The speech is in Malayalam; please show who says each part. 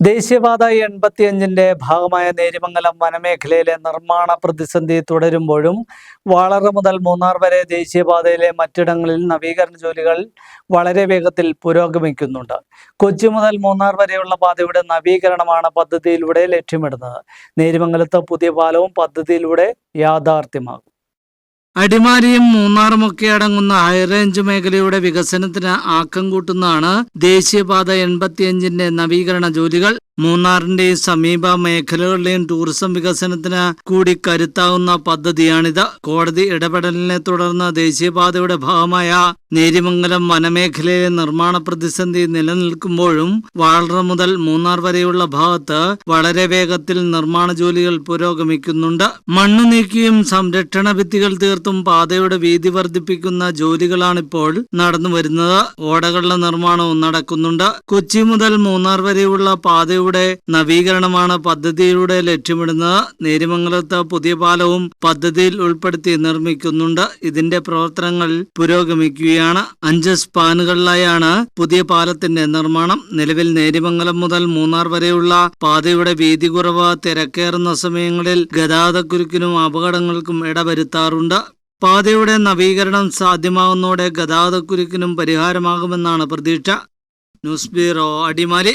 Speaker 1: ദേശീയപാത എൺപത്തിയഞ്ചിന്റെ ഭാഗമായ നേരിമംഗലം വനമേഖലയിലെ നിർമ്മാണ പ്രതിസന്ധി തുടരുമ്പോഴും വാളറ മുതൽ മൂന്നാർ വരെ ദേശീയപാതയിലെ മറ്റിടങ്ങളിൽ നവീകരണ ജോലികൾ വളരെ വേഗത്തിൽ പുരോഗമിക്കുന്നുണ്ട്. കൊച്ചി മുതൽ മൂന്നാർ വരെയുള്ള പാതയുടെ നവീകരണമാണ് പദ്ധതിയിലൂടെ ലക്ഷ്യമിടുന്നത്. നേരിമംഗലത്ത് പുതിയ പാലവും പദ്ധതിയിലൂടെ യാഥാർത്ഥ്യമാകും. അടിമാലിയും മൂന്നാറുമൊക്കെ അടങ്ങുന്ന ഹൈറേഞ്ച് മേഖലയുടെ വികസനത്തിന് ആക്കം കൂട്ടുന്നതാണ് ദേശീയപാത എൺപത്തിയഞ്ചിന്റെ നവീകരണ ജോലികൾ. മൂന്നാറിന്റെയും സമീപ മേഖലകളിലെയും ടൂറിസം വികസനത്തിന് കൂടി കരുത്താവുന്ന പദ്ധതിയാണിത്. കോടതി ഇടപെടലിനെ തുടർന്ന് ദേശീയപാതയുടെ ഭാഗമായ നേരിമംഗലം വനമേഖലയിലെ നിർമ്മാണ പ്രതിസന്ധി നിലനിൽക്കുമ്പോഴും വാളറ മുതൽ മൂന്നാർ വരെയുള്ള ഭാഗത്ത് വളരെ വേഗത്തിൽ നിർമ്മാണ ജോലികൾ പുരോഗമിക്കുന്നുണ്ട്. മണ്ണ് നീക്കിയും സംരക്ഷണ ഭിത്തികൾ തീർത്തും പാതയുടെ വീതി വർദ്ധിപ്പിക്കുന്ന ജോലികളാണിപ്പോൾ നടന്നു വരുന്നത് ഓടകളുടെ നിർമ്മാണവും നടക്കുന്നുണ്ട്. കൊച്ചി മുതൽ മൂന്നാർ വരെയുള്ള പാതയുടെ നവീകരണമാണ് പദ്ധതിയിലൂടെ ലക്ഷ്യമിടുന്നത്. നേരിമംഗലത്ത് പുതിയ പാലവും പദ്ധതിയിൽ ഉൾപ്പെടുത്തി നിർമ്മിക്കുന്നുണ്ട്. ഇതിന്റെ പ്രവർത്തനങ്ങൾ പുരോഗമിക്കുകയാണ്. അഞ്ച് സ്പാനുകളിലായാണ് പുതിയ പാലത്തിന്റെ നിർമ്മാണം. നിലവിൽ നേരിമംഗലം മുതൽ മൂന്നാർ വരെയുള്ള പാതയുടെ വീതി കുറവ് തിരക്കേറുന്ന സമയങ്ങളിൽ ഗതാഗതക്കുരുക്കിനും അപകടങ്ങൾക്കും ഇടവരുത്താറുണ്ട്. പാതയുടെ നവീകരണം സാധ്യമാകുന്നതോടെ ഗതാഗതക്കുരുക്കിനും പരിഹാരമാകുമെന്നാണ് പ്രതീക്ഷ. News bureau Adimali.